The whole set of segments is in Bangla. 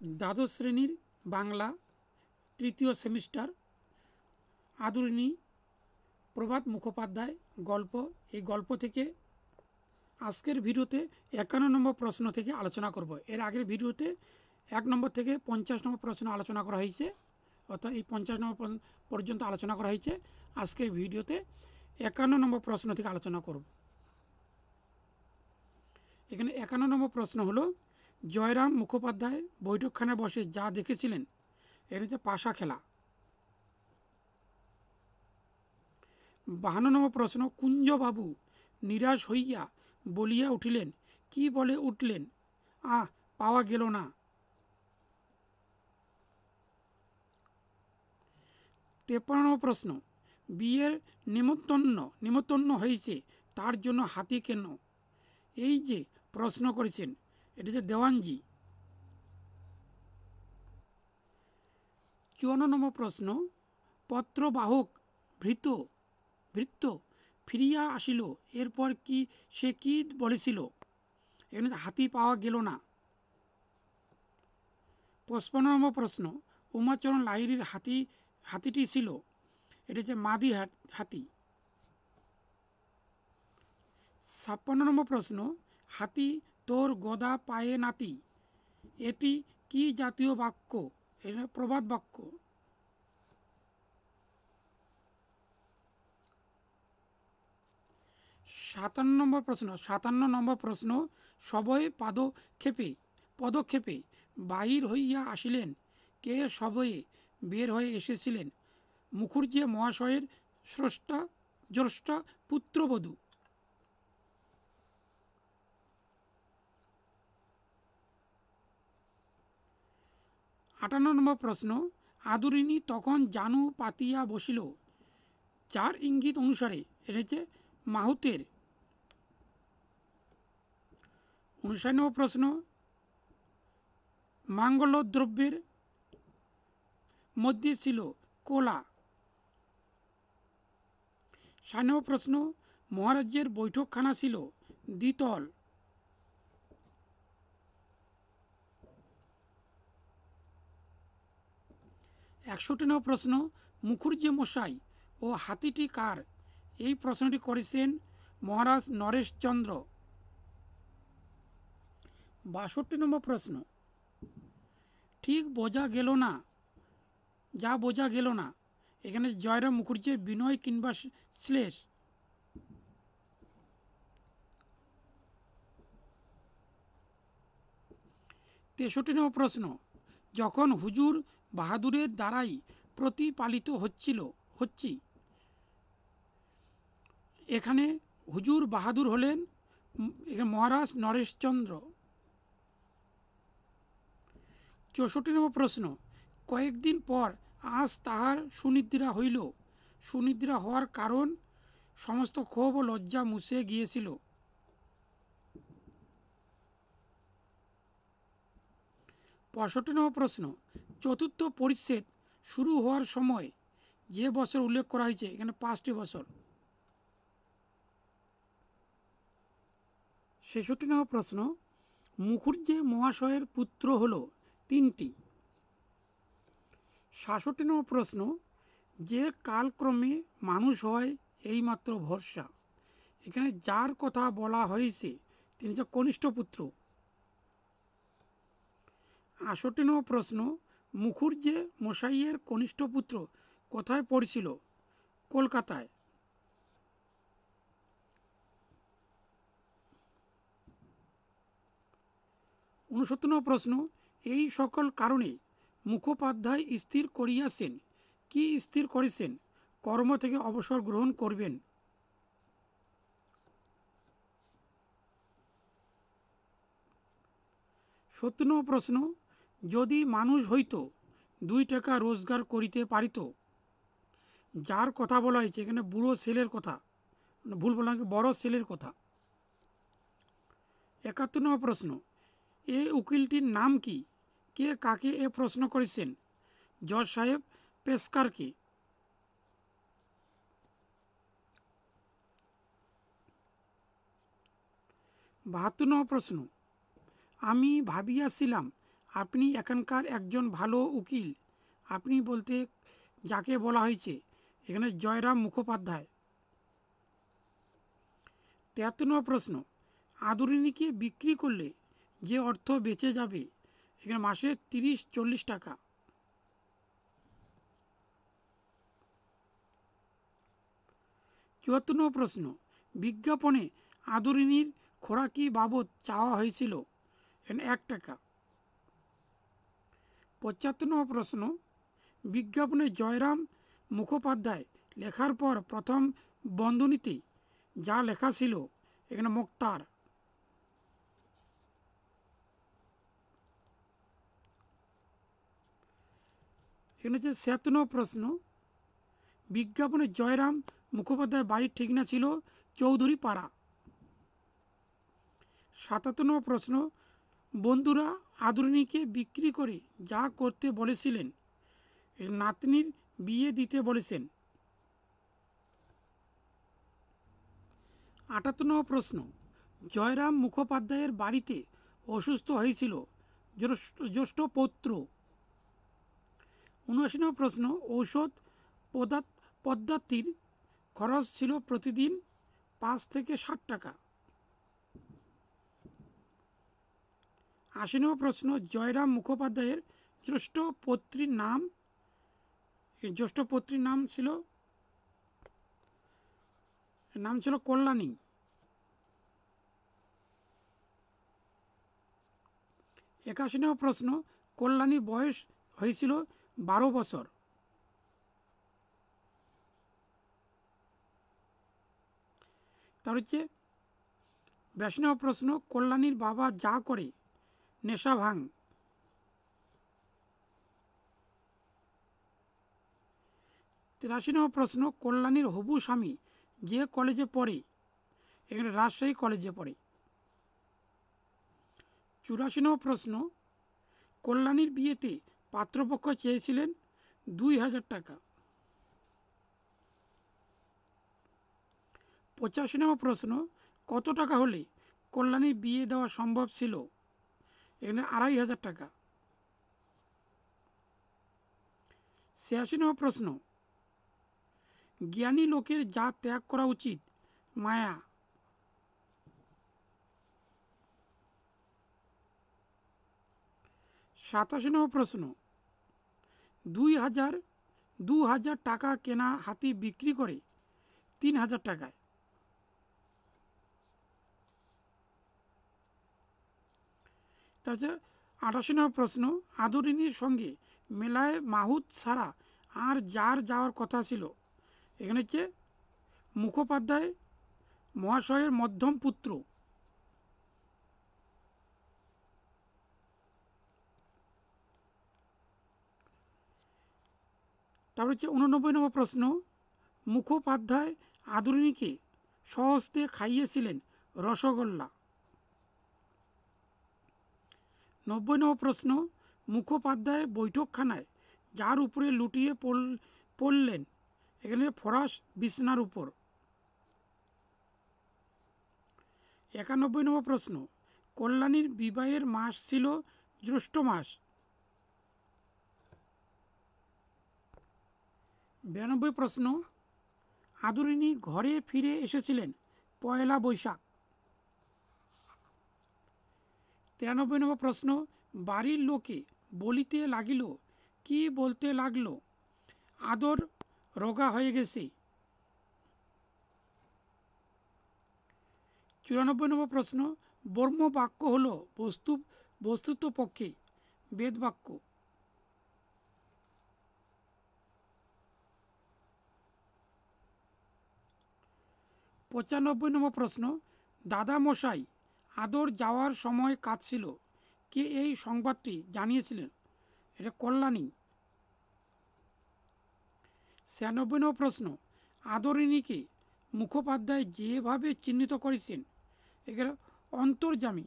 দ্বাদশ শ্রেণির বাংলা তৃতীয় সেমিস্টার আদরিণী প্রভাত মুখোপাধ্যায় গল্প। এই গল্প থেকে আজকের ভিডিওতে একান্ন নম্বর প্রশ্ন থেকে আলোচনা করব। এর আগের ভিডিওতে এক নম্বর থেকে পঞ্চাশ নম্বর প্রশ্ন আলোচনা করা হয়েছে। অর্থাৎ এই পঞ্চাশ নম্বর পর্যন্ত আলোচনা করা হয়েছে। আজকের ভিডিওতে একান্ন নম্বর প্রশ্ন থেকে আলোচনা করব। এখানে একান্ন নম্বর প্রশ্ন হলো জয়রাম মুখোপাধ্যায় বৈঠকখানে বসে যা দেখেছিলেন এটা হচ্ছে পাশা খেলা। বাহান্ন নম্বর প্রশ্ন, কুঞ্জবাবু নিরাশ হইয়া বলিয়া উঠিলেন, কি বলে উঠলেন? আহ, পাওয়া গেল না। নম্বর প্রশ্ন, বিয়ের নিমন্ত্রণ নিমন্ত্রণ হয়েছে, তার জন্য হাতি কেন? এই যে প্রশ্ন করেছেন এটা যে দেওয়ানজি। চুয়ান্ন নম্বর প্রশ্ন, পত্রবাহক ভৃত ভৃত্য ফিরিয়া আসিল, এরপর কি সে কি বলেছিল? এখানে হাতি পাওয়া গেল না। পঁচপান্ন নম্বর প্রশ্ন, উমাচরণ লাহিরির হাতি, হাতিটি ছিল? এটা হচ্ছে মাদি হাতি ছাপ্পান্ন নম্বর প্রশ্ন, হাতি তোর গদা পায়ে নাতি। এটি কি জাতীয় বাক্য? এটা প্রবাদ বাক্য। সাতান্ন নম্বর প্রশ্ন, সাতান্ন নম্বর প্রশ্ন, সবই পাদক্ষেপে, পদক্ষেপে বাহির হইয়া আসিলেন। কে সবয়ে বের হয়ে এসেছিলেন? মুখুর্জি মহাশয়ের স্রষ্টা, জ্যেষ্ঠা পুত্রবধূ। আটান্ন নম্বর প্রশ্ন আদরিণী তখন জানু পাতিয়া বসিল। চার ইঙ্গিত অনুসারে এনেছে মাহুতের। উনষাট নম্বর প্রশ্ন মাঙ্গল দ্রব্যের মধ্যে ছিল কোলা। ষাট নম্বর প্রশ্ন, মহারাজ্যের বৈঠকখানা ছিল দ্বিতল। একষট্টি নম্বর প্রশ্ন, মুখুর্জি মশাই ও হাতিটি কার? এই প্রশ্নটি করেছেন মহারাজ নরেশচন্দ্র বাষট্টি নম্বর প্রশ্ন। ঠিক বোঝা গেল না, যা বোঝা গেল না, এখানে জয়রাম মুখুর্জির বিনয় কিংবা শ্লেষ। তেষট্টি নম্বর প্রশ্ন, যখন হুজুর বাহাদুরের দ্বারাই প্রতিপালিত হচ্ছিল, হচ্ছি। এখানে হুজুর বাহাদুর হলেন মহারাজ নরেশচন্দ্র। চৌষট্টি নম্বর প্রশ্ন, কয়েকদিন পর আজ তাহার সুনিদ্রা হইল। সুনিদ্রা হওয়ার কারণ, সমস্ত ক্ষোভ ও লজ্জা মুছে গিয়েছিল। পঁয়ষট্টি নম্বর প্রশ্ন, চতুর্থ পরিচ্ছেদ শুরু হওয়ার সময় যে বছর উল্লেখ করা হয়েছে, এখানে পাঁচটি বছর। ছেষট্টি নম্বর প্রশ্ন মুখুর্জে মহাশয়ের পুত্র হল তিনটি। সাতষট্টি নম্বর প্রশ্ন, যে কালক্রমে মানুষ হয় এইমাত্র ভরসা। এখানে যার কথা বলা হয়েছে, তিনি যে কনিষ্ঠ পুত্র। আষট্টি নম্বর প্রশ্ন মুখুর্জে মশাইয়ের কনিষ্ঠ পুত্র কোথায় পড়ছিল? কলকাতায়। উনসত্তর নম্বর প্রশ্ন, এই সকল কারণে মুখোপাধ্যায় স্থির করিয়াছেন, কি স্থির করেছেন? কর্ম থেকে অবসর গ্রহণ করবেন। সত্তর নম্বর প্রশ্ন যদি মানুষ হইত, দুই টাকা রোজগার করিতে পারিত। যার কথা বলা হয়েছে, এখানে বুড়ো ছেলের কথা ভুল বললাম বড় ছেলের কথা। একাত্তর নম্বর প্রশ্ন এই উকিলটির নাম কি? কে কাকে এ প্রশ্ন করেছেন? জজ সাহেব পেস্কারকে বাহাত্তর নম্বর প্রশ্ন, আমি ভাবিয়াছিলাম আপনি এখানকার একজন ভালো উকিল। আপনি বলতে যাকে বলা হয়েছে, এখানে জয়রাম মুখোপাধ্যায়। তেহাত্তর নম্বর প্রশ্ন, আদরিনীকে বিক্রি করলে যে অর্থ বেঁচে যাবে, এখানে মাসে তিরিশ, চল্লিশ টাকা। চুয়াত্তর নম্বর প্রশ্ন, বিজ্ঞাপনে আদরিনীর খোরাকি বাবদ চাওয়া হয়েছিল এক টাকা। পঁচাত্তর নম্বর প্রশ্ন। বিজ্ঞাপনে জয়রাম মুখোপাধ্যায় লেখার পর প্রথম বন্ধনীতে যা লেখা ছিল, এখানে মুক্তার। এখানে হচ্ছে নম্বর প্রশ্ন। বিজ্ঞাপনে জয়রাম মুখোপাধ্যায় বাড়ির ঠিকানা ছিল চৌধুরী পাড়া সাতাত্তর প্রশ্ন বন্ধুরা আদরিনীকে বিক্রি করে যা করতে বলেছিলেন। নাতনির বিয়ে দিতে বলেছেন। আটাত্তর প্রশ্ন। জয়রাম মুখোপাধ্যায়ের বাড়িতে অসুস্থ হয়েছিল। জ্যেষ্ঠ পৌত্র। উনআশি প্রশ্ন, ঔষধ পদার্থ পদ্ধতির খরচ ছিল প্রতিদিন পাঁচ থেকে ষাট টাকা। আশি নম্বর প্রশ্ন, জয়রাম মুখোপাধ্যায়ের জ্যেষ্ঠ পত্রীর নাম? জ্যেষ্ঠ পত্রীর নাম ছিল নাম ছিল কল্যাণী। একাশি নম্বর প্রশ্ন, কল্যাণীর বয়স হয়েছিল বারো বছর। তার হচ্ছে বিরাশি নম্বর প্রশ্ন, কল্যাণীর বাবা যা করে নেশা ভাং তিরাশি নম্বর প্রশ্ন, কল্যাণীর হবু স্বামী যে কলেজে পড়ে, এখানে রাজশাহী কলেজে পড়ে। চুরাশি নম্বর প্রশ্ন, কল্যাণীর বিয়েতে পাত্রপক্ষ চেয়েছিলেন দুই হাজার টাকা। পঁচাশি নম্বর প্রশ্ন, কত টাকা হলে কল্যাণীর বিয়ে দেওয়া সম্ভব ছিল? এখানে আড়াই হাজার টাকা। ছিয়াশি নম্বর প্রশ্ন। জ্ঞানী লোকের যা ত্যাগ করা উচিত, মায়া। সাতাশি নম্বর প্রশ্ন। দুই হাজার দু হাজার টাকা কেনা হাতি বিক্রি করে তিন হাজার টাকায়। তাছাড়া আঠাশি নম্বর প্রশ্ন আদরিনীর সঙ্গে মেলায় মাহুত ছাড়া আর যার যাওয়ার কথা ছিল। এখানে হচ্ছে মুখোপাধ্যায় মহাশয়ের মধ্যম পুত্র। তারপর হচ্ছে উননব্বই নম্বর প্রশ্ন, মুখোপাধ্যায় আদরিনীকে সহস্তে খাইয়েছিলেন রসগোল্লা। নব্বই নম্বর প্রশ্ন, মুখোপাধ্যায় বৈঠকখানায়, যার উপরে লুটিয়ে পড়লেন। এখানে ফরাস বিছনার উপর। একানব্বই নম্বর প্রশ্ন, কল্যাণীর বিবাহের মাস ছিল জ্যৈষ্ঠ মাস। বিরানব্বই প্রশ্ন, আদরিনী ঘরে ফিরে এসেছিলেন পয়লা বৈশাখ। তিরানব্বই নম্বর প্রশ্ন, বাড়ির লোকে বলিতে লাগিল, কি বলতে লাগল? আদর রোগা হয়ে গেছে। চুরানব্বই নম্বর প্রশ্ন, বর্ম বাক্য হল বস্তু, বস্তুত্ব পক্ষে বেদ বাক্য। পঁচানব্বই নম্বর প্রশ্ন, দাদা মশাই আদর যাওয়ার সময় কাঁদছিল। কে এই সংবাদটি জানিয়েছিলেন? এটা কল্যাণী। ছিয়ানব্বই প্রশ্ন। আদরিণীকে মুখোপাধ্যায় যেভাবে চিহ্নিত করেছেন এখানে অন্তর্জামী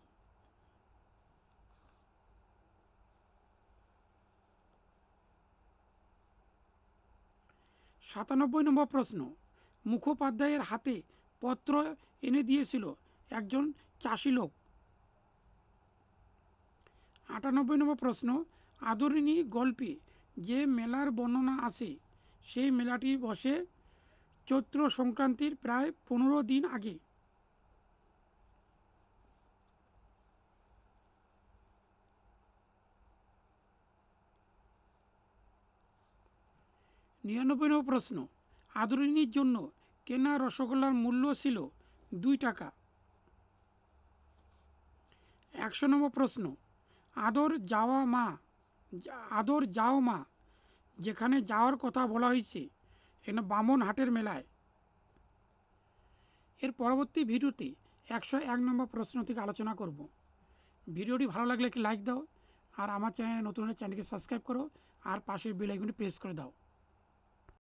সাতানব্বই নম্বর প্রশ্ন। মুখোপাধ্যায়ের হাতে পত্র এনে দিয়েছিল একজন চাষি লোক। আটানব্বই নম্বর প্রশ্ন, আদরিণী গল্পে যে মেলার বর্ণনা আছে, সেই মেলাটি বসে চৈত্র সংক্রান্তির প্রায় পনেরো দিন আগে। নিরানব্বই নম্বর প্রশ্ন, আদরিণীর জন্য কেনা রসগোল্লার মূল্য ছিল দুই টাকা। একশো নম্বর প্রশ্ন। আদর যাওয়া মা আদর যাও মা, যেখানে যাওয়ার কথা বলা হয়েছে এখানে বামন হাটের মেলায়। এর পরবর্তী ভিডিওতে একশো এক নম্বর প্রশ্ন থেকে আলোচনা করব। ভিডিওটি ভালো লাগলে একটি লাইক দাও, আর আমার চ্যানেলে নতুন হলে চ্যানেলকে সাবস্ক্রাইব করো, আর পাশের বেল আইকনটি প্রেস করে দাও।